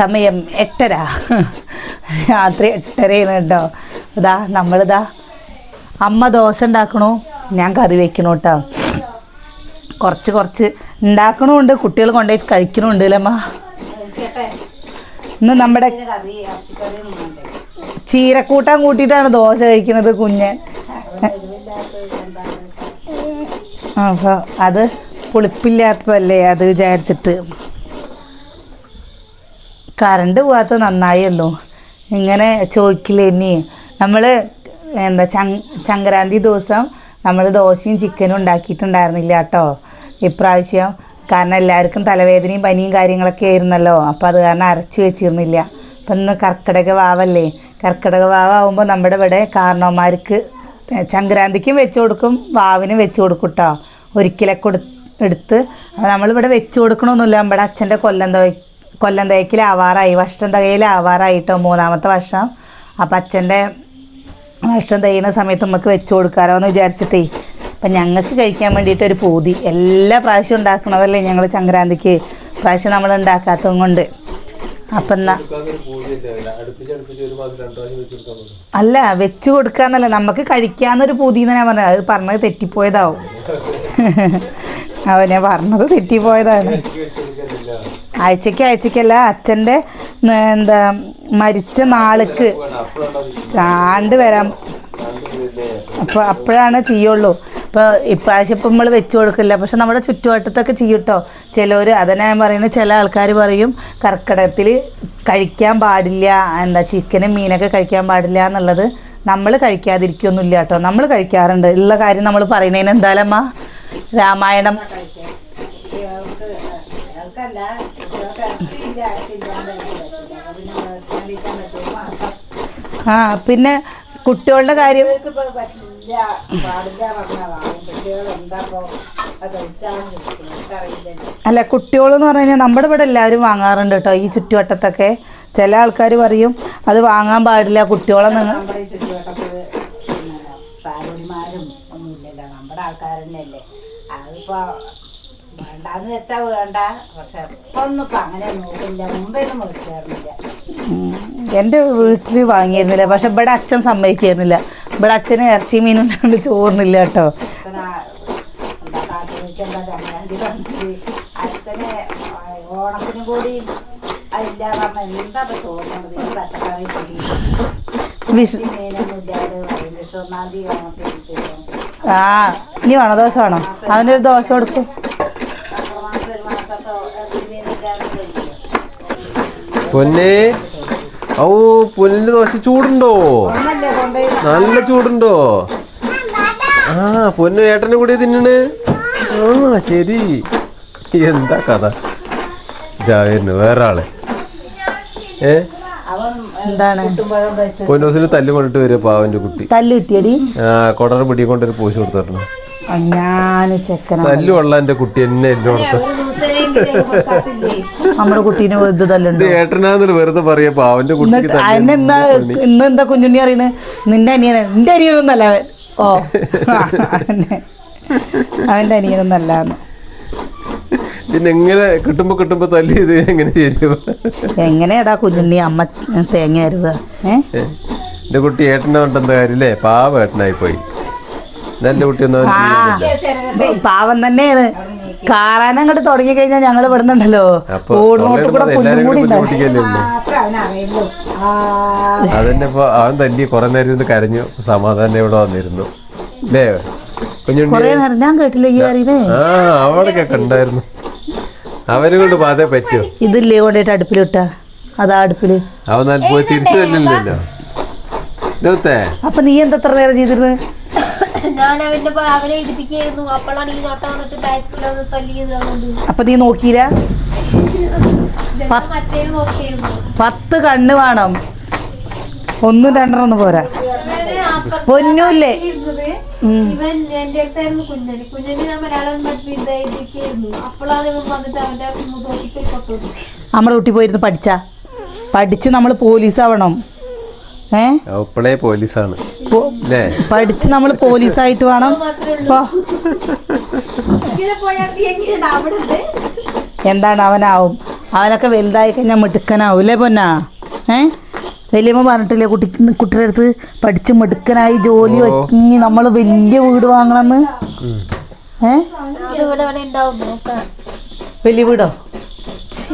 സമയം എട്ടര. രാത്രി എട്ടരയാണ് കേട്ടോ. ഇതാ നമ്മളിതാ അമ്മ ദോശ ഉണ്ടാക്കണു. ഞാൻ കറി വെക്കണു കേട്ടോ. കുറച്ച് കുറച്ച് ഉണ്ടാക്കണമുണ്ട് കുട്ടികൾ കൊണ്ടുപോയി കഴിക്കണമുണ്ട് അല്ലേ അമ്മ? ഇന്ന് നമ്മുടെ ചീരക്കൂട്ടാൻ കൂട്ടിയിട്ടാണ് ദോശ കഴിക്കുന്നത് കുഞ്ഞൻ. അപ്പോൾ അത് പുളിപ്പില്ലാത്തതല്ലേ അത് വിചാരിച്ചിട്ട്. കറണ്ട് പോകാത്ത നന്നായേ ഇങ്ങനെ ചോദിക്കില്ലേ ഇനി? നമ്മൾ എന്താ ചങ് ചങ്കരാന്തി ദിവസം നമ്മൾ ദോശയും ചിക്കനും ഉണ്ടാക്കിയിട്ടുണ്ടായിരുന്നില്ല കേട്ടോ. ഇപ്രാവശ്യം കാരണം എല്ലാവർക്കും തലവേദനയും പനിയും കാര്യങ്ങളൊക്കെ ആയിരുന്നല്ലോ. അപ്പോൾ അത് കാരണം അരച്ച് വെച്ചിരുന്നില്ല. അപ്പം ഇന്ന് കർക്കിടക വാവല്ലേ? കർക്കിടക വാവാകുമ്പോൾ നമ്മുടെ ഇവിടെ കാരണവന്മാർക്ക് ചങ്കരാന്തിക്കും വെച്ച് കൊടുക്കും വാവിനും വെച്ച് കൊടുക്കും കേട്ടോ. ഒരിക്കലൊക്കെ എടുത്ത്. നമ്മളിവിടെ വെച്ച് കൊടുക്കണമൊന്നുമില്ല നമ്മുടെ അച്ഛന്റെ കൊല്ലം കൊല്ലം തേക്കിലാവാറായി വർഷം തകയിലാവാറായിട്ടോ മൂന്നാമത്തെ വർഷം. അപ്പം അച്ഛന്റെ വർഷം തയ്യുന്ന സമയത്ത് നമുക്ക് വെച്ച് കൊടുക്കാറോ എന്ന് വിചാരിച്ചിട്ടേ. അപ്പം ഞങ്ങൾക്ക് കഴിക്കാൻ വേണ്ടിയിട്ട് ഒരു പൂതി. എല്ലാ പ്രാവശ്യം ഉണ്ടാക്കണതല്ലേ ഞങ്ങൾ സംക്രാന്തിക്ക്. പ്രാവശ്യം നമ്മൾ ഉണ്ടാക്കാത്തതും കൊണ്ട്. അപ്പം അല്ല വെച്ച് കൊടുക്കാന്നല്ല. നമുക്ക് കഴിക്കാന്നൊരു പൂതി എന്ന് ഞാൻ പറഞ്ഞത് അത് പറഞ്ഞത് തെറ്റിപ്പോയതാവും. അവനെ പറഞ്ഞത് തെറ്റിപ്പോയതാണ്. ആഴ്ചക്ക് ആഴ്ചക്കല്ല അച്ഛന്റെ എന്താ മരിച്ച നാൾക്ക്. ചാണ്ട് വരാൻ അപ്പോൾ അപ്പോഴാണ് ചെയ്യുള്ളൂ. അപ്പോൾ ഇപ്രാവശ്യം ഇപ്പം നമ്മൾ വെച്ച് കൊടുക്കില്ല. പക്ഷെ നമ്മുടെ ചുറ്റുവട്ടത്തൊക്കെ ചെയ്യട്ടോ. ചിലർ അതന്നെ ഞാൻ പറയുന്നത് ചില ആൾക്കാർ പറയും കർക്കിടകത്തിൽ കഴിക്കാൻ പാടില്ല എന്താ ചിക്കനും മീനൊക്കെ കഴിക്കാൻ പാടില്ല എന്നുള്ളത്. നമ്മൾ കഴിക്കാതിരിക്കൊന്നുമില്ല കേട്ടോ. നമ്മൾ കഴിക്കാറുണ്ട്. ഉള്ള കാര്യം നമ്മൾ പറയുന്നതിന് എന്തായാലും രാമായണം. ആ പിന്നെ കുട്ടികളുടെ കാര്യം? അല്ല കുട്ടികളെന്ന് പറഞ്ഞു കഴിഞ്ഞാൽ നമ്മുടെ ഇവിടെ എല്ലാവരും വാങ്ങാറുണ്ട് കേട്ടോ ഈ ചുറ്റുവട്ടത്തൊക്കെ. ചില ആൾക്കാർ പറയും അത് വാങ്ങാൻ പാടില്ല കുട്ടികളെ നിങ്ങൾ പാരന്മാരും ഒന്നുമില്ലല്ലോ. വേണ്ടാന്ന് വെച്ചാ വേണ്ട. പക്ഷെ ഇപ്പൊ ഒന്നും ഇപ്പൊ അങ്ങനെ നോക്കില്ല. മുമ്പേ ഒന്നും മേടിച്ചായിരുന്നില്ല എന്റെ വീട്ടിൽ വാങ്ങിയിരുന്നില്ല. പക്ഷെ ഇവിടെ അച്ഛൻ സമ്മതിക്കായിരുന്നില്ല. ഇവിടെ അച്ഛന് ഇറച്ചി മീനില്ലാണ്ട് ചോറിനില്ല കേട്ടോ. അച്ഛനാ എന്താ കാശിനിക്ക് എന്താ സംക്രാന്തി വന്നിട്ട് അച്ഛന് ഓണത്തിന് കൂടി അതില്ല പറഞ്ഞ എന്താ ഇപ്പൊ തോന്നുന്നത് ഈ പച്ചക്കറി പൊടി വിഷു മീനൊന്നും ഇല്ലാതെ വിഷു ഒന്നാം തീയതി ഓണത്തിന് ആ ഇനി വേണോ? ദോശ വേണോ അവനൊരു ദോശ കൊടുക്കും. പൊന്നെ. ഓ പൊന്നിന്റെ ദോശ ചൂടുണ്ടോ? നല്ല ചൂടുണ്ടോ? ആ പൊന്നു ഏട്ടനെ കൂടി തിന്നണ്. ആ ശരി. എന്താ കഥ? ഇതായിരുന്നു വേറെ ആൾ ഏ? എന്താണ്? പൊന്നൂസിന് തല്ല് കൊണ്ടിട്ട് വരും പാവന്റെ കുട്ടി. തല്ല് കിട്ടിയടി. ആ കൊടറ പിടി കൊണ്ടൊരു പൂശ് കൊടുത്തിരണം ഞാൻ ചെക്കന തല്ല് എന്റെ കുട്ടി എന്നെ എന്നോടത്ത് നമ്മുടെ കുട്ടീനെ ഇത് തല്ലുണ്ട്? ഏട്ടനാന്നൊരു വെറുതെ പറയാ പാവന്റെ കുട്ടിക്ക് തല്ല് അതിനെന്താ ഇന്ന് എന്താ കുഞ്ഞുണ്ണി അറിയണേ നിന്റെ അനിയനെ നിന്റെ അനിയനൊന്നല്ല അവൻ. ഓ. അവന്റെ- അനിയനൊന്നല്ല എങ്ങനെ കിട്ടുമ്പോ കിട്ടുമ്പോ തല്ലി ഇത് എങ്ങനെ എങ്ങനെയാടാ കുഞ്ഞുണ്ണി അമ്മ തേങ്ങ അരുവ? ഏ? എന്റെ കുട്ടി ഏട്ടനെ കൊണ്ടെന്താ കാര്യല്ലേ പാവ ഏട്ടനായി പോയി നല്ല കുട്ടിയൊന്നും പാവം തന്നെയാണ്. കാറാൻ അങ്ങോട്ട് തുടങ്ങി കഴിഞ്ഞാൽ ഞങ്ങൾ ഇവിടുന്നുണ്ടല്ലോ ഓടിനോട്ട് കൂടെ പുല്ലും കൂടി അതന്നെ ഇപ്പൊ അവൻ തല്ലി കുറെ നേരം ഇരുന്ന് കരഞ്ഞു. സമാധാനം ഇവിടെ വന്നിരുന്നു. അല്ലേ നേരം ഞാൻ കേട്ടില്ല ഈ അറിയേ ആ അവിടെയൊക്കെ കണ്ടായിരുന്നു. അവനെ കൊണ്ട് പാതെ പറ്റൂ. ഇതില്ലേ കൊണ്ടിട്ട് അടുപ്പിലിട്ട അതാ അടുപ്പിൽ. അവൻ പോയി തിരിച്ചു തല്ലില്ലല്ലോ അപ്പൊ നീ എന്താ നേരം ചെയ്തിരുന്നത് ഞാൻ അവന്റെ അവനെ എഴുതിപ്പിക്കായിരുന്നു അപ്പോഴാണ് ഈ നോട്ടം വന്നിട്ട് ബാക്കിലൊന്ന് തല്ലിയത് അതുകൊണ്ട്. അപ്പൊ നീ നോക്കിയില്ല? ഞാൻ മറ്റേ നോക്കിയായിരുന്നു പത്ത് കണ്ണ് വേണം. ഒന്നും രണ്ടെണ്ണം പോരാ. പൊന്നൂല്ലേ? ഇവൻ എന്റെ അടുത്തായിരുന്നു കുഞ്ഞന്. കുഞ്ഞന് ഞാൻ മലയാളം പഠിപ്പിച്ച് എഴുതിക്കായിരുന്നു അപ്പോഴാണ് ഇവൻ വന്നിട്ട് അവന്റെ മുതോട്ടിക്ക് കൊട്ടു നമ്മുടെ കുട്ടി പോയിരുന്നു പഠിച്ച. പഠിച്ച് നമ്മൾ പോലീസ് ആവണം ഏ? ഇപ്പോഴേ പോലീസാണ്. അല്ലേ പഠിച്ച് നമ്മൾ പോലീസായിട്ട് വേണം. എന്താണ് അവനാവും? അവനൊക്കെ വലുതായി കഴിഞ്ഞാൽ മിടുക്കനാവൂലേ പൊന്നാ? ഏ? വലിയമ്മ പറഞ്ഞിട്ടില്ലേ കുട്ടി കുട്ടിയുടെ അടുത്ത് പഠിച്ച് മിടുക്കനായി ജോലി വെക്കി നമ്മൾ വലിയ വീട് വാങ്ങണമെന്ന് ഏ? അത് ഇവിടെ ഇവിടെ വലിയ വീടോ?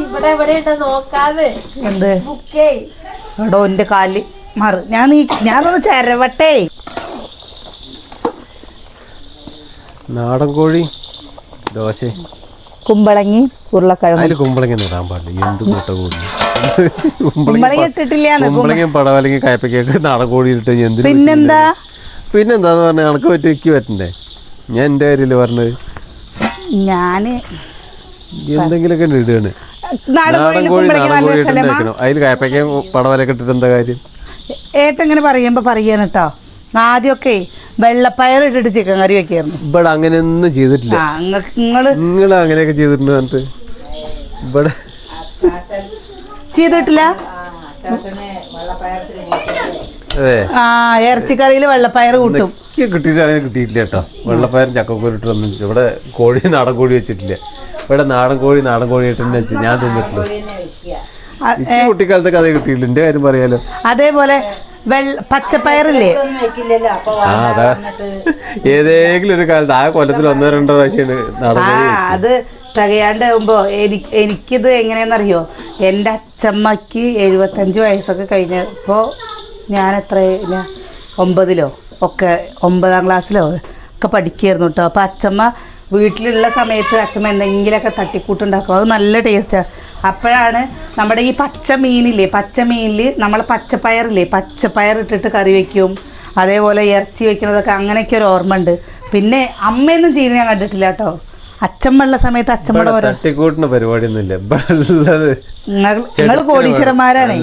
ഇവിടെ എവിടെ നോക്കാതെ. എന്ത്? എടോ എന്റെ കാൽ മാറ്. ഞാൻ നീ ഞാനൊന്ന് ചരവട്ടെ. നാടൻ കോഴി ദോശ. കുമ്പളങ്ങി ഉരുളക്കിഴങ്ങ്. കുമ്പളങ്ങ ഇടാൻ പാടില്ല. എന്ത് കൂട്ട കൂടി കുമ്പളങ്ങി ഇട്ടിട്ടില്ല കുമ്പളങ്ങയും പടവലങ്ങി കയപ്പയ്ക്കൊക്കെ നാടൻ കോഴി ഇട്ട് എന്തിനു പിന്നെന്താ പിന്നെന്താന്ന് പറഞ്ഞാൽ കണക്ക് പറ്റി എനിക്ക് പറ്റണ്ടേ? ഞാൻ എന്റെ കാര്യമില്ല പറഞ്ഞത്? ഞാൻ എന്തെങ്കിലുമൊക്കെ ഇടുകയാണ് നാടൻ നാടൻ കോഴി നാടൻ കോഴി ഇട്ടുണ്ടാക്കണം അതിൽ കയപ്പയ്ക്കയും പടവലൊക്കെ ഇട്ടിട്ട് എന്താ കാര്യം? ഏട്ടൻ ഇങ്ങനെ പറയുമ്പോ പറയാണ് കേട്ടോ ആദ്യമൊക്കെ വെള്ളപ്പയർ ഇട്ടിട്ട് ചിക്കൻ കറി വെക്കായിരുന്നു. ഇവിടെ അങ്ങനെയൊന്നും ചെയ്തിട്ടില്ല. നിങ്ങൾ നിങ്ങൾ അങ്ങനെയൊക്കെ ചെയ്തിട്ടുണ്ട് പറഞ്ഞിട്ട് ഇവിടെ ചെയ്തിട്ടില്ല? ആ ഇറച്ചിക്കറിയിൽ വെള്ളപ്പയർ കൂട്ടും. കിട്ടിയിട്ട് അങ്ങനെ കിട്ടിയിട്ടില്ല കേട്ടോ. വെള്ളപ്പയറും ചക്കക്കോരിട്ടൊന്നും ഇവിടെ കോഴി നാടൻ കോഴി വെച്ചിട്ടില്ല. ഇവിടെ നാടൻ കോഴി നാടൻ കോഴി ഇട്ടെന്ന് വെച്ച് ഞാൻ തിന്നിട്ടില്ല. വെക്കുക കഥ കിട്ടിയില്ല എന്റെ കാര്യം പറയാലോ? അതേപോലെ പച്ചപ്പയറില്ലേ? ഏതെങ്കിലും ഒരു കാലത്ത് ആ കൊല്ലത്തിൽ ഒന്നോ രണ്ടോ പ്രാവശ്യമാണ് കോഴി അത് തികയാണ്ടാവുമ്പോ എനിക്ക് എനിക്കിത് എങ്ങനെയാണെന്നറിയോ? എന്റെ അച്ചമ്മക്ക് എഴുപത്തഞ്ച് വയസ്സൊക്കെ കഴിഞ്ഞപ്പോൾ ഞാൻ എത്ര ഒമ്പതിലോ ഒക്കെ ഒമ്പതാം ക്ലാസ്സിലോ ഒക്കെ പഠിക്കുകയായിരുന്നു കേട്ടോ അപ്പോൾ അച്ചമ്മ വീട്ടിലുള്ള സമയത്ത് അച്ചമ്മ എന്തെങ്കിലുമൊക്കെ തട്ടിക്കൂട്ടുണ്ടാക്കും. അത് നല്ല ടേസ്റ്റാണ് അപ്പോഴാണ് നമ്മുടെ ഈ പച്ച മീനില്ലേ പച്ച മീനിൽ നമ്മൾ പച്ചപ്പയറില്ലേ പച്ചപ്പയർ ഇട്ടിട്ട് കറി വയ്ക്കും അതേപോലെ ഇറച്ചി വയ്ക്കുന്നതൊക്കെ അങ്ങനെയൊക്കെ ഒരു ഓർമ്മ ഉണ്ട് പിന്നെ അമ്മയൊന്നും ചെയ്യുന്നത് ഞാൻ കണ്ടിട്ടില്ല കേട്ടോ. അച്ഛമ്മയുള്ള സമയത്ത് അച്ഛമ്മയുടെ തട്ടിക്കൂട്ടിന് പരിപാടിയൊന്നുമില്ല. നിങ്ങൾ കോടീശ്വരന്മാരാണ്.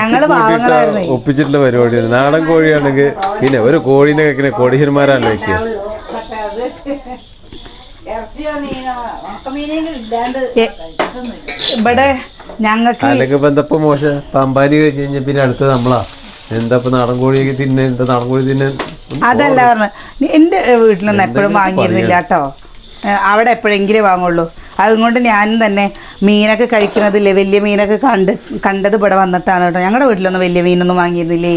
ഞങ്ങൾ. ഒപ്പിച്ചിട്ടുള്ള പരിപാടി നാടൻ കോഴിയാണെങ്കിൽ പിന്നെ ഒരു കോഴീനെ കോടീശ്വരന്മാരാണ് ഇവിടെ ഞങ്ങൾക്ക് അല്ലെങ്കിൽ ഇപ്പൊ എന്തപ്പോ മോശം? പമ്പാരി കഴിഞ്ഞ് കഴിഞ്ഞാൽ പിന്നെ അടുത്ത നമ്മളാ. എന്താ ഇപ്പൊ നാടൻ കോഴി തിന്നെ? എന്താ നാടൻ കോഴി തിന്നെ? അതല്ല പറഞ്ഞ എന്റെ വീട്ടിലൊന്നും എപ്പോഴും വാങ്ങിയിരുന്നില്ല കേട്ടോ. അവിടെ എപ്പോഴെങ്കിലും വാങ്ങുള്ളൂ. അതുകൊണ്ട് ഞാനും തന്നെ മീനൊക്കെ കഴിക്കുന്നതില്ലേ? വലിയ മീനൊക്കെ കണ്ട് കണ്ടത് ഇവിടെ വന്നിട്ടാണ് കേട്ടോ. ഞങ്ങളുടെ വീട്ടിലൊന്നും വലിയ മീനൊന്നും വാങ്ങിയിരുന്നില്ലേ?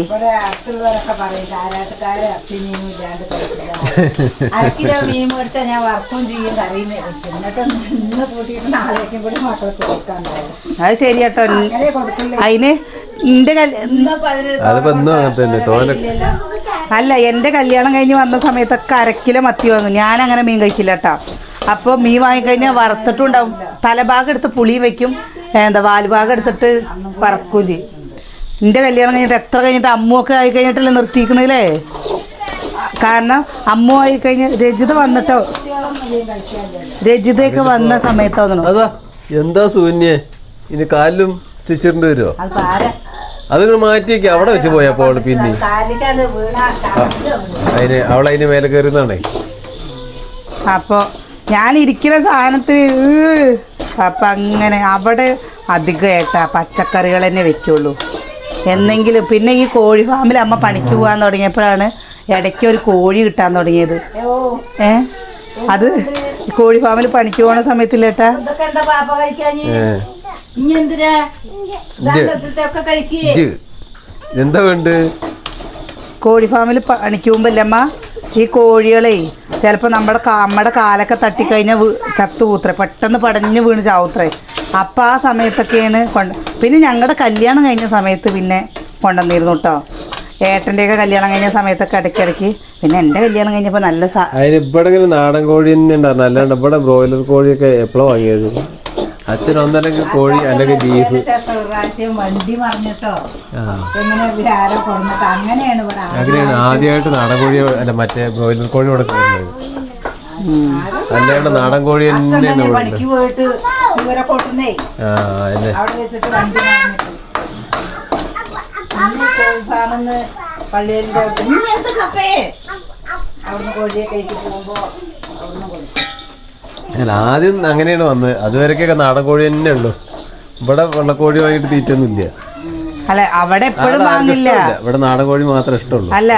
അത് ശരി കേട്ടോ. അതിന് അല്ല എന്റെ കല്യാണം കഴിഞ്ഞ് വന്ന സമയത്തൊക്കെ അരക്കിലോ മത്തി വാങ്ങും. ഞാൻ അങ്ങനെ മീൻ കഴിക്കില്ല കേട്ടോ. അപ്പോൾ മീൻ വാങ്ങിക്കഴിഞ്ഞാൽ വറുത്തിട്ടുണ്ടാവും. തലഭാഗം എടുത്ത് പുളി വെക്കും. എന്താ വാൽഭാഗം എടുത്തിട്ട് വറക്കുകയും ചെയ്യും. എന്റെ കല്യാണം കഴിഞ്ഞിട്ട് എത്ര കഴിഞ്ഞിട്ട് അമ്മുവൊക്കെ ആയി കഴിഞ്ഞിട്ടല്ലേ നിർത്തിയിരിക്കണല്ലേ കാരണം അമ്മു ആയി കഴിഞ്ഞ് രജിത വന്നിട്ടോ? രജിതയൊക്കെ വന്ന സമയത്ത് തോന്നണു അതാ എന്താ സൂന്യേ ഇനി കാലിലും സ്റ്റിച്ചിട്ടുണ്ട് വരുമോ അത് പാര. അതിന് മാറ്റി വെക്കുക അവിടെ വെച്ച് പോയാ അവൾ പിന്നെ. അതിന് അവളതിന് മേലെ കയറുന്നതാണേ അപ്പോൾ ഞാൻ ഇരിക്കുന്ന സാധനത്തിൽ അപ്പം അങ്ങനെ അവിടെ അധികമായിട്ടാ പച്ചക്കറികൾ തന്നെ വെക്കുള്ളൂ. എന്നെങ്കിലും പിന്നെ ഈ കോഴി ഫാമിൽ അമ്മ പണിക്ക് പോകാൻ തുടങ്ങിയപ്പോഴാണ് ഇടയ്ക്ക് ഒരു കോഴി കിട്ടാൻ തുടങ്ങിയത്. ഓ ഏ? അത് കോഴി ഫാമിൽ പണിക്ക് പോണ സമയത്തില്ലേട്ടാ എന്താ വേണ്ട കോഴി ഫാമിൽ പണിക്ക് പോകുമ്പോൾ അമ്മ? ഈ കോഴികളെ ചിലപ്പോൾ നമ്മുടെ നമ്മുടെ കാലൊക്കെ തട്ടിക്കഴിഞ്ഞാൽ ചത്തു കൂത്രേ. പെട്ടെന്ന് പടഞ്ഞ് വീണ് ചാവൂത്രേ. അപ്പം ആ സമയത്തൊക്കെയാണ് കൊണ്ട് പിന്നെ ഞങ്ങളുടെ കല്യാണം കഴിഞ്ഞ സമയത്ത് പിന്നെ കൊണ്ടുവന്നിരുന്നു കേട്ടോ ഏട്ടന്റെയൊക്കെ കല്യാണം കഴിഞ്ഞ സമയത്തൊക്കെ ഇടയ്ക്കിടയ്ക്ക്. പിന്നെ എന്റെ കല്യാണം കഴിഞ്ഞപ്പോൾ നല്ല ഇവിടെ നാടൻ കോഴി തന്നെ ഉണ്ടായിരുന്നു. അല്ലാണ്ട് ഇവിടെ ബ്രോയിലർ കോഴിയൊക്കെ എപ്പോഴും വാങ്ങിയത്? അച്ഛൻ ഒന്നല്ലെങ്കിൽ കോഴി അല്ലെങ്കിൽ ബീഫ്. പ്രാവശ്യം വണ്ടി മറിഞ്ഞിട്ടോ. എങ്ങനെ ആരോ അങ്ങനെയാണ് ഇവിടെ. അങ്ങനെയാണ് ആദ്യമായിട്ട് നാടൻ കോഴി അല്ല മറ്റേ ബ്രോയിലർ കോഴി കൊടുക്കുന്നത് കയറുന്നത് അല്ലാണ്ട് നാടൻ കോഴി തന്നെയാണ് തന്നെ പണിക്ക് പോയിട്ട് അവിടെ വെച്ചിട്ട് വണ്ടി ഇനി എന്ത് കപ്പേ അവിടുന്ന് കോഴിയെ കഴിച്ചിട്ട് പോകുമ്പോ അല്ല ആദ്യം അങ്ങനെയാണ് വന്നത്. അതുവരെയൊക്കെ നാടൻ കോഴി തന്നെ ഉള്ളു. ഇവിടെ വെള്ളക്കോഴി വാങ്ങിയിട്ട് തീറ്റൊന്നുമില്ല അല്ല അവിടെ എപ്പോഴും വാങ്ങില്ല. ഇവിടെ നാടൻ കോഴി മാത്രമേ ഇഷ്ടമുള്ളൂ. അല്ല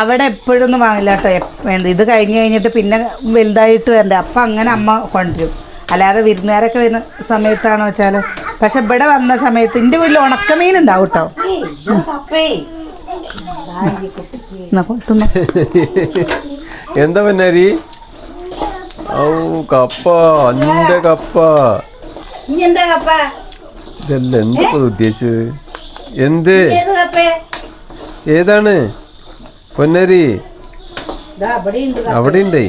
അവിടെ ഒന്നും വാങ്ങില്ല കേട്ടോ. ഇത് കഴിഞ്ഞ് കഴിഞ്ഞിട്ട് പിന്നെ വലുതായിട്ട് വരണ്ടേ? അപ്പം അങ്ങനെ അമ്മ കൊണ്ടുവരും. അല്ലാതെ വിരുന്നുകാരൊക്കെ വരുന്ന സമയത്താണോ വെച്ചാൽ പക്ഷെ ഇവിടെ വന്ന സമയത്ത് എന്റെ വീട്ടിൽ ഉണക്കമീൻ ഉണ്ടാവും കേട്ടോ. എന്താ പൊന്നാരി? ഔ കപ്പ അന്റെ കപ്പ. ഇനി എന്താ കപ്പ? ഇതല്ല എന്താ ഇപ്പൊ ഉദ്ദേശിച്ചത്? എന്ത്? ഏതാണ്? പൊന്നരി. അവിടെ ഉണ്ട്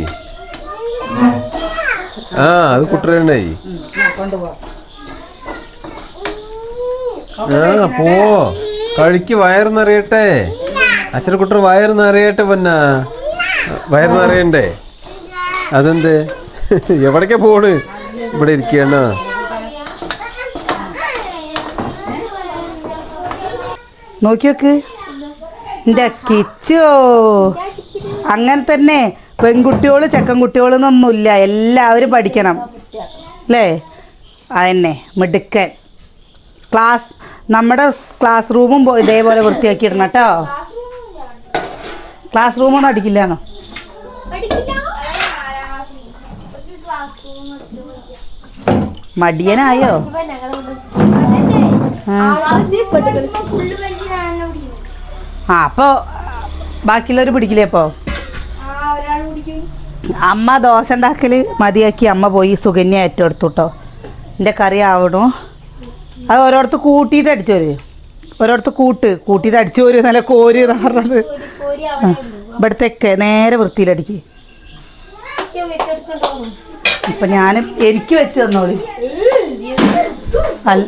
ആ അത് കൊണ്ടുപോ. ആ പോ. കഴിക്ക് വയറ് നിറയട്ടെ. അച്ഛനെ കുട്ടർ വയറ് നിറയട്ടെ പൊന്ന. വയറ് നിറയണ്ടേ? അതെന്തേ? എവിടേക്കാ പോണ്? ഇവിടെ ഇരിക്കണ നോക്കി നോക്ക് എന്റെ കിച്ചോ. അങ്ങനെ തന്നെ പെൺകുട്ടിയോൾ ചെക്കൻകുട്ടിയോൾ എന്നൊന്നുമില്ല എല്ലാവരും പഠിക്കണം. അല്ലേ? അതന്നെ മിടുക്കൻ. ക്ലാസ് നമ്മുടെ ക്ലാസ് റൂമും ഇതേപോലെ വൃത്തിയാക്കി ഇടണം കേട്ടോ. ക്ലാസ് റൂമൊന്നും അടിക്കില്ലാന്നോ? മടിയനായോ? ആ. അപ്പോ ബാക്കിയുള്ളവര് പിടിക്കില്ലേ അപ്പോ അമ്മ ദോശ ഉണ്ടാക്കൽ മതിയാക്കി അമ്മ പോയി സുകന്യ ഏറ്റെടുത്തു കേട്ടോ എന്റെ കറി ആവണു. അത് ഓരോടത്ത് കൂട്ടിയിട്ട് അടിച്ചു വരും. ഓരോരുത്ത് കൂട്ട് കൂട്ടിയിട്ട് അടിച്ചു നല്ല കോരി പറഞ്ഞത്. ആ, ഇവിടത്തെയൊക്കെ നേരെ വൃത്തിയിലടിക്ക്. ഇപ്പം ഞാൻ എനിക്ക് വെച്ച് തന്നോളി. അല്ല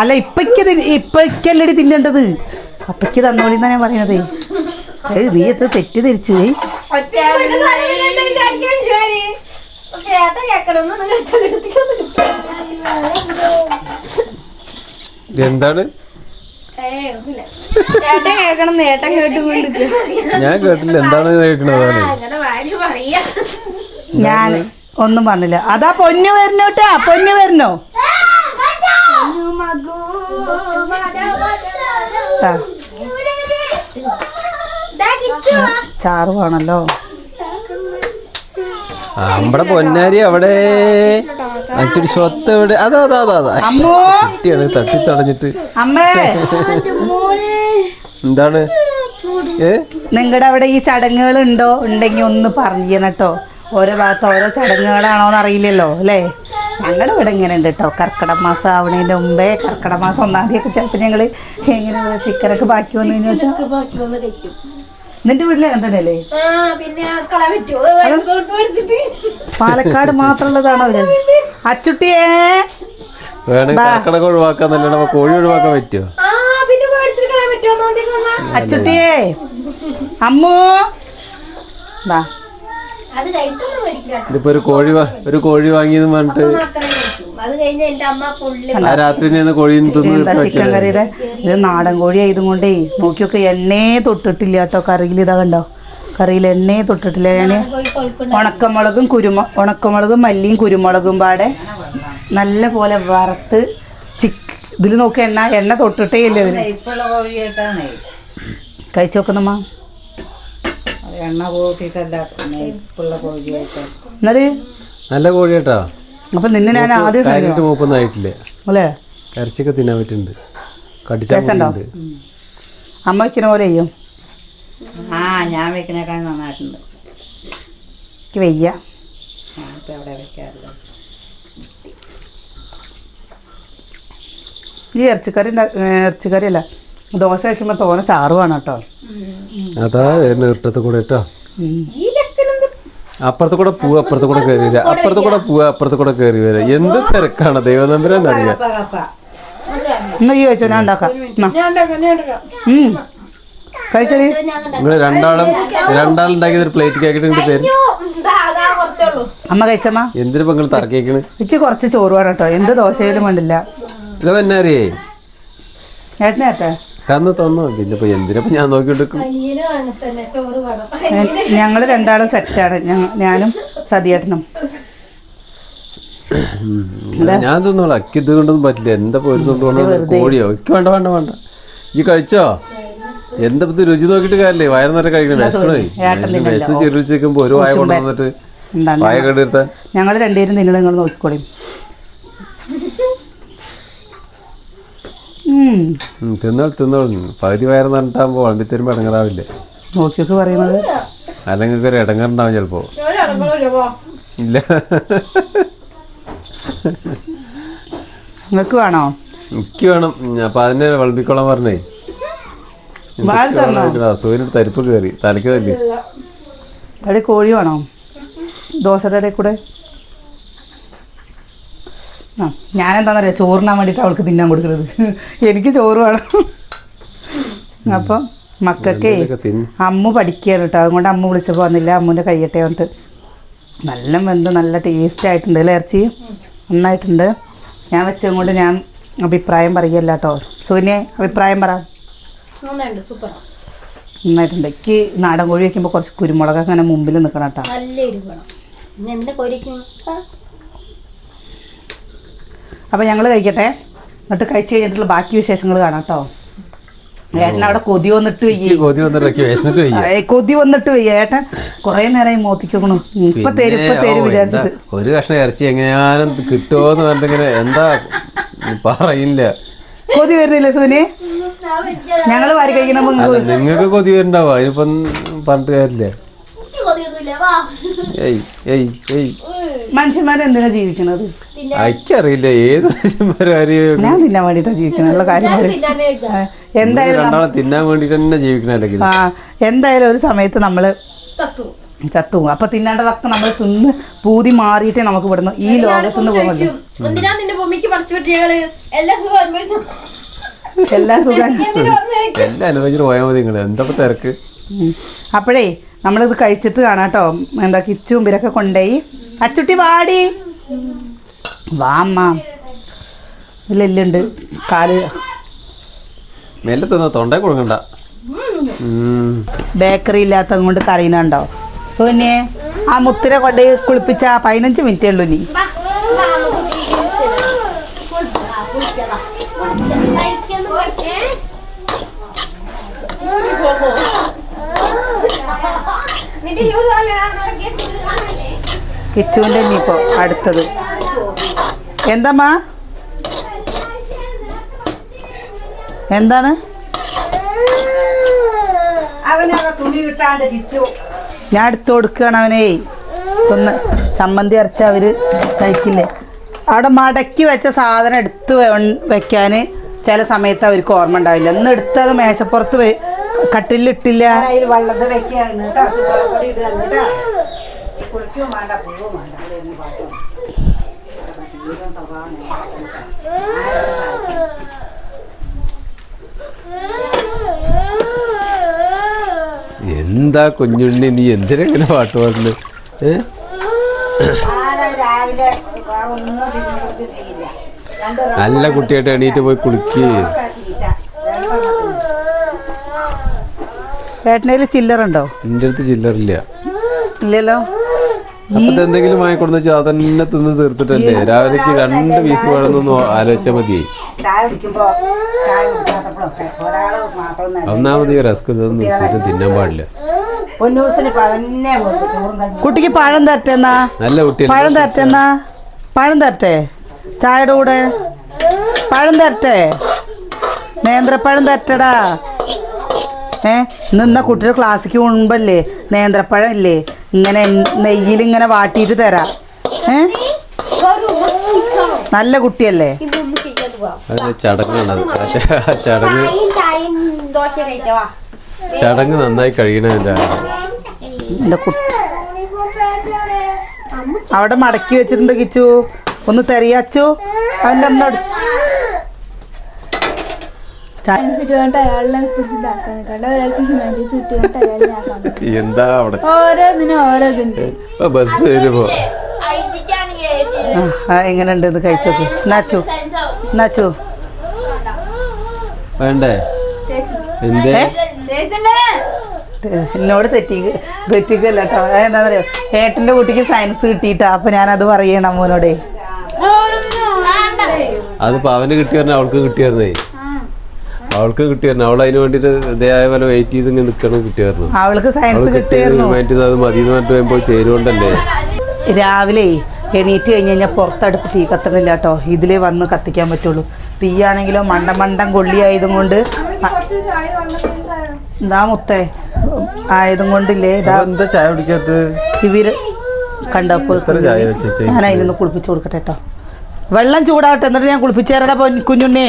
അല്ല ഇപ്പൊക്കെ ഇപ്പയ്ക്കല്ലടി തിന്നേണ്ടത്. അപ്പക്ക് തന്നോളി എന്നാ ഞാൻ പറയണത്. ഏയ് നീ എത്ര തെറ്റ് തിരിച്ചു എന്താണ് ഞാൻ കേട്ടില്ല. എന്താണ് കേൾക്കണത്? ഞാൻ ഒന്നും പറഞ്ഞില്ല. അതാ പൊന്നു വരണോ കേട്ടാ പൊന്നു വരണോ ചാറ് വേണല്ലോ നമ്മടെ പൊന്നാരി അവിടെ. അച്ചടി സ്വത്ത് എവിടെ അതാ അതാ അതാ അതാ. അമ്മോ. കുട്ടിയാണ് തട്ടി തടഞ്ഞിട്ട്. അമ്മേ. എന്താണ്? നിങ്ങളുടെ അവിടെ ഈ ചടങ്ങുകൾ ഉണ്ടോ ഉണ്ടെങ്കിൽ ഒന്ന് പറഞ്ഞു കേട്ടോ ഓരോ ഭാഗത്ത് ഓരോ ചടങ്ങുകളാണോ എന്നറിയില്ലല്ലോ അല്ലേ? ഞങ്ങളുടെ ഇവിടെ ഇങ്ങനെ ഉണ്ട് കേട്ടോ കർക്കിടക മാസം ആവണേന്റെ മുമ്പേ കർക്കിടക മാസം ഒന്നാം തീയതി ചിലപ്പോൾ ഞങ്ങൾ എങ്ങനെ ചിക്കനൊക്കെ ബാക്കി വന്നു കഴിഞ്ഞാൽ വെച്ചാൽ ബാക്കി വന്ന് കഴിക്കും. നിന്റെ വീട്ടിൽ അങ്ങനെ തന്നെയല്ലേ? പാലക്കാട് മാത്രമുള്ളതാണോ അവർ അച്ചുട്ടിയേ! ഒഴിവാക്കാൻ കോഴി ഒഴിവാക്കാൻ പറ്റുമോ അച്ചുട്ടിയേ! അമ്മോ! മേടിക്കില്ല ഇതിപ്പോ ഒരു കോഴി ഒരു കോഴി വാങ്ങിയെന്ന് പറഞ്ഞിട്ട് ആ രാത്രി കോഴി ചിക്കൻ കറിയുടെ ഇത് നാടൻ കോഴി ആയതുകൊണ്ടേ നോക്കിയൊക്കെ എണ്ണയെ തൊട്ടിട്ടില്ല കേട്ടോ കറിയിൽ. ഇതാ കണ്ടോ? കറിയിൽ എണ്ണയെ തൊട്ടിട്ടില്ല. ഞാൻ ഉണക്കമുളകും കുരുമ ഉണക്കമുളകും മല്ലിയും കുരുമുളകും പാടെ നല്ല പോലെ വറുത്ത് ചിക്ക് ഇതിൽ നോക്കി എണ്ണ എണ്ണ തൊട്ടിട്ടേ ഇല്ല ഇതിന് കഴിച്ചു നോക്കുന്നമ്മ എണ്ണ കൂട്ടിട്ടല്ല കോഴിയായിട്ട്. എന്നാൽ? നല്ല കോഴി കേട്ടോ അപ്പൊ നിന്നെ ഞാൻ ആദ്യം കാര്യമായിട്ട് മൂപ്പൊന്നും ആയിട്ടില്ല. അല്ലേ? ഇറച്ചിയൊക്കെ തിന്നാൻ പറ്റുന്നുണ്ട് കടിച്ചാൽ അമ്മ വയ്ക്കുന്ന പോലെ ചെയ്യും. ആ ഞാൻ വെക്കണേക്കാൾ നന്നായിട്ടുണ്ട്. എനിക്ക് വയ്യ. ഞാനിപ്പോൾ എവിടെ വെക്കാറില്ല. ഈ ഇറച്ചിക്കറി ഇറച്ചിക്കറി അല്ല. ദോശ വയ്ക്കുമ്പോൾ തോനെ ചാറുവാണ് വേണം കേട്ടോ. അതാ എന്നെ ഇട്ടത്ത് കൂടെ കേട്ടോ അപ്പുറത്ത് കൂടെ പോവുക അപ്പുറത്ത് കൂടെ കയറി വരിക അപ്പുറത്ത് കൂടെ പോവുക അപ്പുറത്ത് കൂടെ കയറി വരിക എന്ത് തിരക്കാണ് ദൈവനമ്പരം എന്നറിയാം കപ്പ കപ്പ. എന്നാ ഈ കഴിച്ചോ ഞാൻ ഉണ്ടാക്കാം. ഞാൻ നിങ്ങൾ രണ്ടാളും രണ്ടാളുണ്ടാക്കിയത് ഒരു പ്ലേറ്റ് കേക്കിട്ട് ഇങ്ങോട്ട് പേര് അമ്മ കഴിച്ചമ്മ? എന്തിനു നിങ്ങൾ തറക്കേക്കണ് എനിക്ക് കുറച്ച് ചോറ് വേണം കേട്ടോ. എന്ത് ദോശയിലും വേണ്ടില്ല. ഇല്ല പൊന്നാരിയേ ഏട്ടനെ ഏട്ടെ തന്നു തന്നു. പിന്നെ ഇപ്പൊ എന്തിനപ്പൊ ഞാൻ നോക്കിയിട്ട് ഞങ്ങൾ രണ്ടാളും സെറ്റാണ് ഞാനും സതിയേട്ടനും. ഞാൻ തിന്നോളാം അക്കി ഇത് കൊണ്ടൊന്നും പറ്റില്ല. എന്താ പോയിരുന്നോണ്ട് കൊണ്ടു കോഴിയോ? എനിക്ക് വേണ്ട വേണ്ട വേണ്ട. ഈ കഴിച്ചോ? എന്താ ഇത് രുചി നോക്കിട്ട് കാര്യല്ലേ? വയറ് നിറയെ കഴിക്കണം വിശക്കണേ. വിശന്ന് ചെറിയ വെക്കുമ്പോ ഒരു വായ കൊണ്ടുവന്നിട്ട് വായ കണ്ടിരുത്താൻ ഞങ്ങൾ രണ്ടുപേരും നിങ്ങൾ നിങ്ങൾ തിന്നോൾ തിന്നോൾ പകുതി വയറ് നട്ടാകുമ്പോൾ വണ്ടി തരുമ്പോൾ ഇടങ്ങറാവില്ലേ? നോക്കിയൊക്കെ പറയുന്നത്. അല്ലെങ്കിൽ ഒരു ഇടങ്ങറുണ്ടാവും ചിലപ്പോ. ഇല്ല. നിങ്ങൾക്ക് വേണോ? എനിക്ക് വേണം. അപ്പൊ അതിനെ വളമ്പിക്കോളാൻ പറഞ്ഞേ. സൂര്യന് തരിപ്പ് കയറി. തലക്ക് തല്ലി കോഴി വേണോ? ദോശയുടെ ഇടയിൽ കൂടെ? ആ ഞാനെന്താണെന്നറിയാം ചോറിനാൻ വേണ്ടിയിട്ട് അവൾക്ക് തിന്നാൻ കൊടുക്കുന്നത്. എനിക്ക് ചോറ് വേണം. അപ്പം മക്കൾക്കേ അമ്മ പഠിക്കുകയാണ് കേട്ടോ. അതുകൊണ്ട് അമ്മ വിളിച്ചപ്പോൾ വന്നില്ല. അമ്മൂന്റെ കയ്യട്ടെ വന്നിട്ട് നല്ല വെന്ത് നല്ല ടേസ്റ്റ് ആയിട്ടുണ്ട് അല്ലേ ഇറച്ചി? നന്നായിട്ടുണ്ട്. ഞാൻ വെച്ചത് കൊണ്ട് ഞാൻ അഭിപ്രായം പറയല്ല കേട്ടോ. സൂര്യ അഭിപ്രായം പറ. നന്നായിട്ടുണ്ട് സൂപ്പർ നന്നായിട്ടുണ്ട്. എനിക്ക് നാടൻ കോഴി വയ്ക്കുമ്പോൾ കുറച്ച് കുരുമുളക് അങ്ങനെ മുമ്പിൽ നിൽക്കണം കേട്ടോ നല്ല എരിവണം ഇനി എന്ത് കൊരിക്കും അപ്പോൾ ഞങ്ങൾ കഴിക്കട്ടെ. എന്നിട്ട് കഴിച്ച് കഴിഞ്ഞിട്ടുള്ള ബാക്കി വിശേഷങ്ങൾ കാണാം കേട്ടോ ഏട്ടൻ അവിടെ കൊതി വന്നിട്ട് കൊതി വന്നിട്ട് കൊതി വന്നിട്ട് ഏട്ടൻ കുറേ നേരമായി മോത്തിക്കണു ഇപ്പൊ തരും ഇപ്പൊ തരും വിചാരിച്ചത് ഒരു കഷ്ണം ഇറച്ചി എങ്ങനെയാനും കിട്ടുമോന്ന് പറഞ്ഞിങ്ങനെ എന്താ പറയില്ല. കൊതി വരുന്നില്ല സുനി? ഞങ്ങൾ വാരി കഴിക്കണം നിങ്ങൾക്ക് കൊതി വരുന്നുണ്ടാവും അതിനിപ്പം പറഞ്ഞിട്ട് കാര്യമില്ല. മനുഷ്യന്മാരെന്തിനാ ജീവിക്കണത്? എനിക്കറിയില്ല ഏത് ഞാൻ തിന്നാൻ വേണ്ടിട്ടാ ജീവിക്കണുള്ള കാര്യം എന്തായാലും തിന്നാൻ വേണ്ടിട്ട് തന്നെ ജീവിക്കണല്ലേ ആ എന്തായാലും ഒരു സമയത്ത് നമ്മൾ ചത്തു അപ്പൊ തിന്നേണ്ടതൊക്കെ നമ്മൾ തിന്ന് പൂതി മാറിയിട്ടേ നമുക്ക് ഇവിടുന്ന് ഈ ലോകത്തുനിന്ന് പറ്റിയകൾ എല്ലാ സുഖം എല്ലാ അനുഭവിച്ചിട്ട് പോയാൽ മതി നിങ്ങൾ എന്താ തിരക്ക്. അപ്പോഴേ നമ്മളിത് കഴിച്ചിട്ട് കാണാട്ടോ എന്താ കിച്ചും ഇവരൊക്കെ കൊണ്ടുപോയി. അച്ചുട്ടി വാടി. വാ ഇതിലുണ്ട് കാൽ. മെല്ലെ തന്ന തൊണ്ട കൊടുക്കണ്ട ബേക്കറി ഇല്ലാത്തത് കൊണ്ട് കറിയുന്നുണ്ടോ സോന്യെ ആ മുത്തിര കൊണ്ട് കുളിപ്പിച്ച പതിനഞ്ച് മിനിറ്റേ ഉള്ളൂ നീ കിച്ചുവിന്റെ ഇനിയിപ്പോ അടുത്തത്. എന്താമ്മാ? എന്താണ്? ഞാൻ എടുത്തു കൊടുക്കുകയാണ് അവനെ. ഒന്ന് ചമ്മന്തി അരച്ച അവർ കഴിക്കില്ലേ? അവിടെ മടക്കി വെച്ച സാധനം എടുത്ത് വെക്കാൻ ചില സമയത്ത് അവർക്ക് ഓർമ്മ ഉണ്ടാവില്ല. ഒന്ന് എടുത്തത് മേശപ്പുറത്ത് കട്ടിലിട്ടില്ല അതിൽ വെള്ളത്ത് വെക്കുകയാണ് കേട്ടോ ചുവപ്പൊടി ഇടുകയാണ് കേട്ടോ കുളിക്കും വേണ്ട പൂവും വേണ്ട അവിടെ ഇരുന്ന് പാട്ട് പാടും. ശീലം സ്വഭാവം എന്താ കുഞ്ഞുണ്ണി നീ എന്തിനെങ്ങനെ പാട്ട് ചെയ്യില്ല. നല്ല കുട്ടിയായിട്ട് എണീറ്റ് പോയി കുളിക്ക്. ഏട്ടനയിൽ ചില്ലറുണ്ടോ? എന്റെ അടുത്ത് ചില്ലറില്ല. ഇല്ലല്ലോ? അപ്പൊ എന്തെങ്കിലും വാങ്ങിക്കൊടുന്ന് വെച്ചാൽ അതന്നെ തിന്ന് തീർത്തിട്ടല്ലേ? രാവിലേക്ക് രണ്ട് പീസ് വേണമെന്നൊന്ന് ആലോചിച്ചാൽ മതി ഒന്നാമത് ഈ റസ്ക് ഇതൊന്നും തിന്നാൻ പാടില്ല. കുട്ടിക്ക് പഴം തരട്ടെന്നാ? നല്ല കുട്ടി പഴം തരട്ടെന്നാ? പഴം തരട്ടെ? ചായയുടെ കൂടെ? പഴം തരട്ടെ? നേന്ത്രപ്പഴം തരട്ടെടാ. ഏ ഇന്ന കുട്ടിയുടെ ക്ലാസ്സിക്ക് മുൻപല്ലേ? നേന്ത്രപ്പഴം ഇല്ലേ? ഇങ്ങനെ നെയ്യിൽ ഇങ്ങനെ വാട്ടിയിട്ട് തരാം. ഏ? നല്ല കുട്ടിയല്ലേ? ചടങ്ങാണ് ചടങ്ങ് ചടങ്ങ് നന്നായി കഴിയണ എന്റെ എന്റെ കുട്ടി അവിടെ മടക്കി വെച്ചിട്ടുണ്ട് കിച്ചു. ഒന്ന് തെറിയാച്ചു അവന്റെ ഒന്ന് എന്താ അവിടെ? ബസ് വരുമ്പോ. എങ്ങനെയുണ്ട് ഇത് കഴിച്ചോക്ക് നാച്ചു നാച്ചു വേണ്ടേ? എന്തേ? എന്നോട് തെറ്റി തെറ്റിക്കല്ല കേട്ടോ എന്താ പറയുക ഏട്ടന്റെ കുട്ടിക്ക് സയൻസ് കിട്ടിയിട്ടാ അപ്പൊ ഞാനത് പറയണം മോനോടെ. അതിപ്പോ അവന് കിട്ടിയ അവൾക്ക് കിട്ടിയായിരുന്നേ അവൾക്ക് കിട്ടിയായിരുന്നു. അവൾ അതിന് വേണ്ടിട്ട് ഇതേയായ പോലെ വെയിറ്റ് ചെയ്ത് ഇങ്ങനെ നിൽക്കണം കിട്ടിയായിരുന്നു. അവൾക്ക് സയൻസ് കിട്ടിയായിരുന്നു. ഹ്യൂമാനിറ്റീസ് അത് മതി എന്ന് പറഞ്ഞിട്ട് വരുമ്പോൾ ചേരുകൊണ്ടല്ലേ? രാവിലെ എണീറ്റ് കഴിഞ്ഞ് കഴിഞ്ഞാൽ പുറത്തടുപ്പ് തീ കത്തണില്ല കേട്ടോ. ഇതിലേ വന്ന് കത്തിക്കാൻ പറ്റുള്ളൂ. തീയാണെങ്കിലോ മണ്ടം മണ്ടം കൊള്ളിയായതും കൊണ്ട്. ഇതാ മുത്തേ. ആയതും കൊണ്ടില്ലേ? എന്താ ചായ കുടിക്കാത്ത ഇവർ കണ്ടപ്പോൾ? ഞാൻ അതിനൊന്ന് കുളിപ്പിച്ച് കൊടുക്കട്ടെ കേട്ടോ. വെള്ളം ചൂടാവട്ടെ എന്നിട്ട് ഞാൻ കുളിപ്പിച്ചേരടാ കുഞ്ഞുണ്ണി.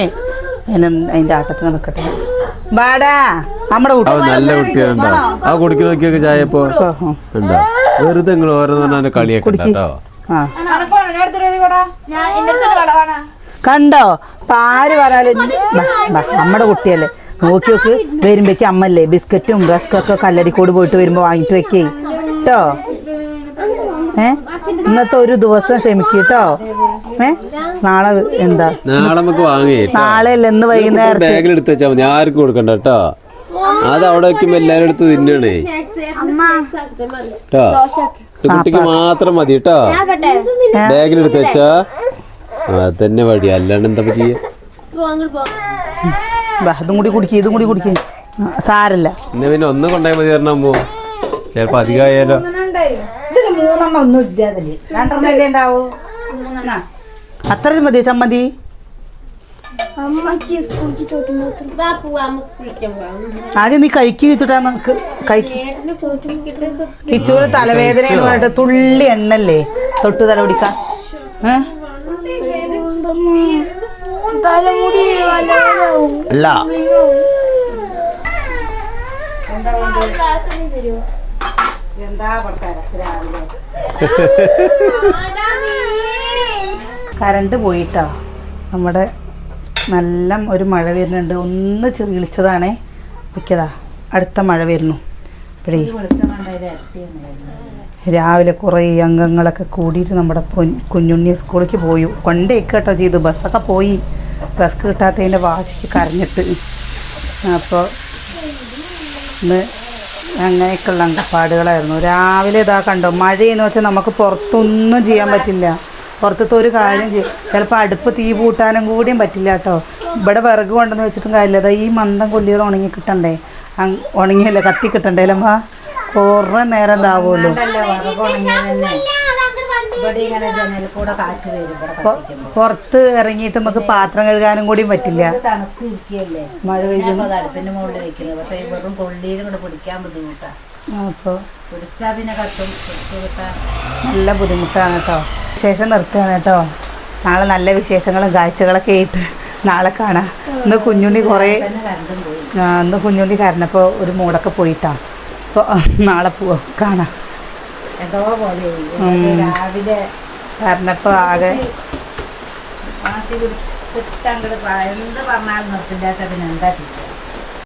അതിന് അതിന്റെ ആട്ടത്തിന് നിൽക്കട്ടെ വാടാ നമ്മുടെ അവ നല്ല കുട്ടിയുണ്ടോ ആ കുടിക്കണൊക്കെ ചായ ഇപ്പൊ ഉണ്ടോ വെറുതെ നിങ്ങൾ ഓരോന്ന് കളിയൊക്കെ കേട്ടോ ആ. കണ്ടോ? ഇപ്പൊ ആര് പറഞ്ഞാലും നമ്മുടെ കുട്ടിയല്ലേ. നോക്കി നോക്ക് വരുമ്പോഴേക്ക് അമ്മല്ലേ ബിസ്ക്കറ്റും റസ്കൊക്കെ കല്ലടിക്കോട് പോയിട്ട് വരുമ്പോ വാങ്ങിട്ട് വെക്കേ. കേട്ടോ ഏ? ഇന്നത്തെ ഒരു ദിവസം ക്ഷമിക്കട്ടോ ഏ? നാളെ എന്താ? നാളെ നമുക്ക് വാങ്ങി. നാളെ അല്ല ഇന്ന് വൈകുന്നേരം ബാഗിൽ എടുത്ത് വെച്ചാൽ മതി. ആർക്കും കൊടുക്കണ്ട കേട്ടോ. അത് അവിടെ വെക്കുമ്പോ എല്ലാരും എടുത്ത് തിന്നണേ. കേട്ടോ? കുട്ടിക്ക് മാത്രം മതി കേട്ടോ. ബാഗിൽ എടുത്ത് വെച്ചാ അതന്നെ വഴി. അല്ലാണ്ട് എന്താ ചെയ്യാ? ബാ, ഇതും കൂടി കുടിക്കുക ഇതും കൂടി കുടിക്കുക സാരല്ല. ഇന്ന് പിന്നെ ഒന്ന് കൊണ്ടായി മതി പറഞ്ഞാൽ പോ ചിലപ്പോ അധികമായാലോ മൂന്നെണ്ണം ഒന്നും ഇല്ല അതിൽ. രണ്ടെണ്ണല്ലേ ഉണ്ടാവൂ? അത്രയും മതി ചമ്മന്തി? ആദ്യം നീ കഴിക്കി വെച്ചിട്ടാ നമുക്ക് കിച്ചൂര് തലവേദന എന്ന് പറഞ്ഞിട്ട് തുള്ളി എണ്ണല്ലേ? തൊട്ട് തല പിടിക്കാം ഏ? തലമുടി വല്ലവരും അല്ല. എന്താ കറണ്ട് പോയിട്ടാ. നമ്മുടെ നല്ല ഒരു മഴ വരുന്നുണ്ട്. ഒന്ന് വിളിച്ചതാണേ മിക്കതാ അടുത്ത മഴ വരുന്നു. ഇരട്ടിയാണ് രാവിലെ കുറേ അംഗങ്ങളൊക്കെ കൂടിയിട്ട് നമ്മുടെ കുഞ്ഞുണ്ണി സ്കൂളിലേക്ക് പോയി. കൊണ്ടേക്ക് കേട്ടോ ചെയ്തു. ബസ്സൊക്കെ പോയി. ബസ് കിട്ടാത്തതിന്റെ വാശിക്ക് കരഞ്ഞിട്ട്. അപ്പോൾ ഇന്ന് അങ്ങനെയൊക്കെയുള്ള അങ്കപ്പാടുകളായിരുന്നു. രാവിലെ ഇതാ കണ്ടോ മഴയെന്ന് വെച്ചാൽ നമുക്ക് പുറത്തൊന്നും ചെയ്യാൻ പറ്റില്ല. പുറത്തത്തെ ഒരു കാര്യം ചെയ്യും. ചിലപ്പോൾ അടുപ്പ് തീ പൂട്ടാനും കൂടിയും പറ്റില്ല കേട്ടോ ഇവിടെ വിറക് കൊണ്ടെന്ന് വെച്ചിട്ടും കാര്യമില്ല. അതാ ഈ മന്ദം കൊല്ലികൾ ഉണങ്ങി കിട്ടണ്ടേ? ഉണങ്ങിയല്ല? കത്തി കിട്ടണ്ടേ അല്ലമ്മ കുറേ നേരം ഇവിടെ പുറത്ത് ഇറങ്ങിയിട്ട് നമുക്ക് പാത്രം കഴുകാനും കൂടി പറ്റില്ല. മഴ പെയ്യുമ്പോൾ അടുപ്പിന്റെ മുകളിൽ വെക്കുന്നത് പക്ഷേ വെറും കൊള്ളിയിലും കൂടെ പിടിക്കാൻ ബുദ്ധിമുട്ടാ. അപ്പോൾ പിടിച്ചാ പിന്നെ കത്തും. നല്ല ബുദ്ധിമുട്ടാണ് കേട്ടോ. വിശേഷം നിർത്തുകയാണ് കേട്ടോ. നാളെ നല്ല വിശേഷങ്ങളും കാഴ്ചകളൊക്കെ ആയിട്ട് നാളെ കാണാം. ഇന്ന് കുഞ്ഞുണ്ണി കുറേ ഇന്ന് കുഞ്ഞുണ്ണി കാരണപ്പോൾ ഒരു മൂടൊക്കെ പോയിട്ടാ. അപ്പോൾ നാളെ പോവാം കാണാം. എന്തോ പോലെ രാവിലെ കാരണപ്പോൾ ആകെ എന്ത് പറഞ്ഞാലും നിർത്തില്ല പിന്നെ എന്താ ചെയ്യുക